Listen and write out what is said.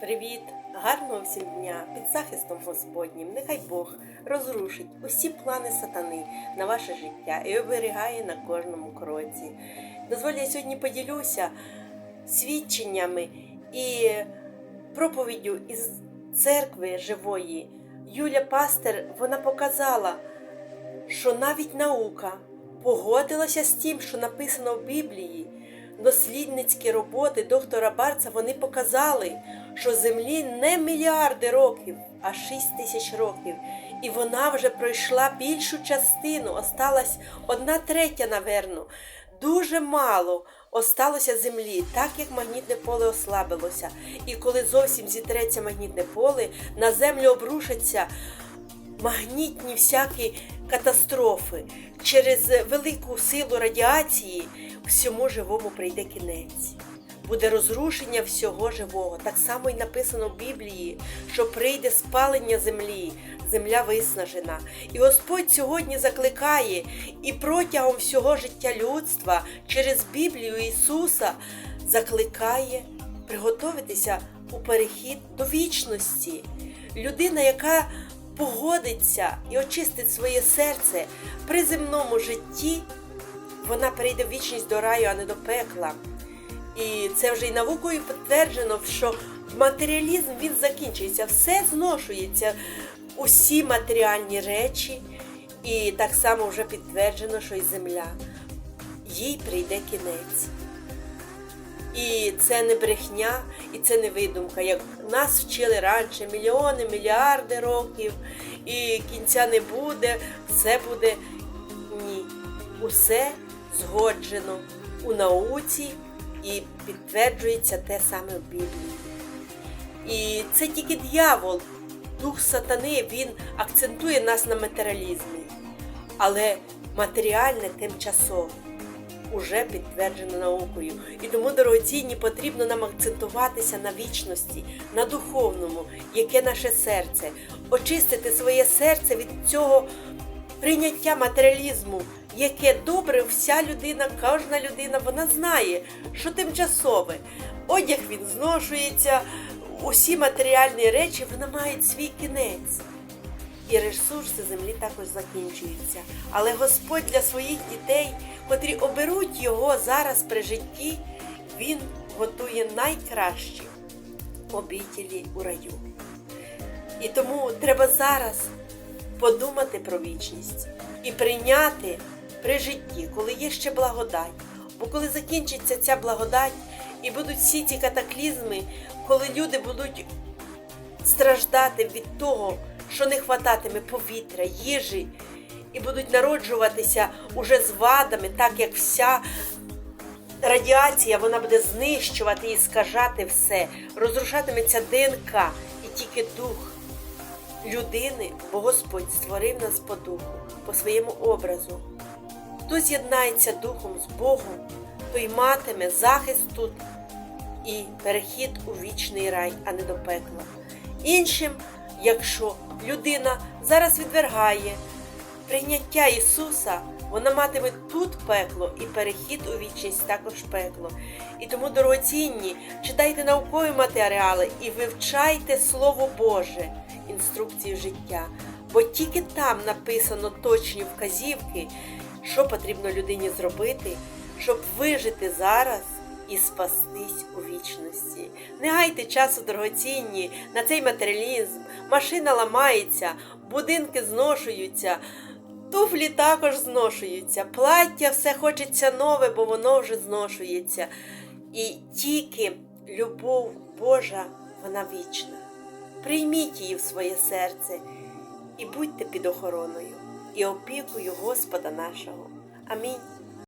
Привіт! Гарного всім дня під захистом Господнім. Нехай Бог розрушить усі плани сатани на ваше життя і оберігає на кожному кроці. Дозволь, я сьогодні поділюся свідченнями і проповіддю із церкви живої. Юля Пастер вона показала, що навіть наука погодилася з тим, що написано в Біблії. Дослідницькі роботи доктора Барца вони показали, що землі не мільярди років, а 6 тисяч років. І вона вже пройшла більшу частину, осталась одна третя, наверно. Дуже мало осталося землі, так як магнітне поле ослабилося. І коли зовсім зітреться магнітне поле, на землю обрушаться магнітні всякі катастрофи. Через велику силу радіації всьому живому прийде кінець. Буде розрушення всього живого. Так само й написано в Біблії, що прийде спалення землі, земля виснажена. І Господь сьогодні закликає і протягом всього життя людства через Біблію Ісуса закликає приготуватися у перехід до вічності. Людина, яка погодиться і очистить своє серце при земному житті, вона прийде в вічність до раю, а не до пекла. І це вже й наукою підтверджено, що матеріалізм він закінчується, все зношується, усі матеріальні речі, і так само вже підтверджено, що і земля. Їй прийде кінець. І це не брехня, і це не видумка. Як нас вчили раніше мільйони, мільярди років, і кінця не буде, все буде ні. Усе згоджено у науці і підтверджується те саме в Біблії. І це тільки дьявол, дух сатани, він акцентує нас на матеріалізмі. Але матеріальне тимчасово уже підтверджено наукою. І тому, дорогоцінні, потрібно нам акцентуватися на вічності, на духовному, яке наше серце, очистити своє серце від цього прийняття матеріалізму, яке добре, вся людина, кожна людина, вона знає, що тимчасове. Одяг він зношується, усі матеріальні речі вони мають свій кінець. І ресурси землі також закінчуються. Але Господь для своїх дітей, котрі оберуть його зараз при житті, Він готує найкращі обітілі у раю. І тому треба зараз подумати про вічність і прийняти при житті, коли є ще благодать. Бо коли закінчиться ця благодать і будуть всі ці катаклізми, коли люди будуть страждати від того, що не хвататиме повітря, їжі, і будуть народжуватися уже з вадами, так як вся радіація вона буде знищувати і скажати все, розрушатиметься ДНК і тільки дух людини, бо Господь створив нас по духу, по своєму образу. Хто з'єднається духом з Богом, той матиме захист тут і перехід у вічний рай, а не до пекла. Іншим, якщо людина зараз відвергає прийняття Ісуса, вона матиме тут пекло і перехід у вічність також пекло. І тому, дорогоцінні, читайте наукові матеріали і вивчайте Слово Боже, інструкції життя, бо тільки там написано точні вказівки, що потрібно людині зробити, щоб вижити зараз і спастись у вічності. Не гайте часу дорогоцінні на цей матеріалізм. Машина ламається, будинки зношуються, туфлі також зношуються, плаття все хочеться нове, бо воно вже зношується. І тільки любов Божа, вона вічна. Прийміть її в своє серце і будьте під охороною і опікою Господа нашого. আমি